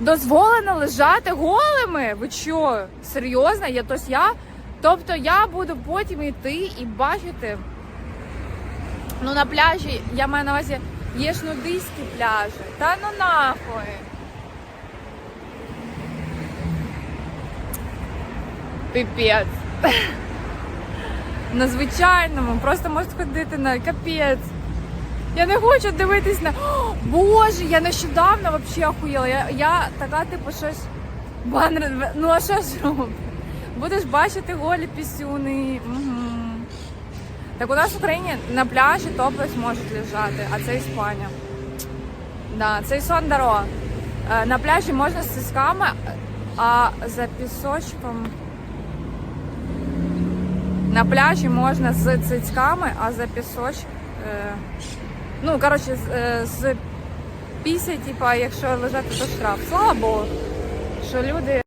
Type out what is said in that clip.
дозволено лежати голими. Ви що? Серйозно? Я тось я. Тобто я буду потім йти і бачити. Ну на пляжі, я маю на увазі, є ж нудистські пляжі. Та ну нахуй. Піпець. На звичайному, просто можуть ходити на капець. Я не хочу дивитись на. Боже, я нещодавно взагалі охуєла. Я, я така, типу, щось. Банер... Ну а що ж? Будеш бачити голі пісюни. Угу. Так у нас в Україні на пляжі топлес можуть лежати, а це Іспанія. Да, це Сондеро. Е, На пляжі можна з сісками, а за пісочком. На пляжі можна з цицьками, а за пісоч. Ну, коротше, з, е, з після, типа, якщо лежати, то штраф. Слава Богу, що люди.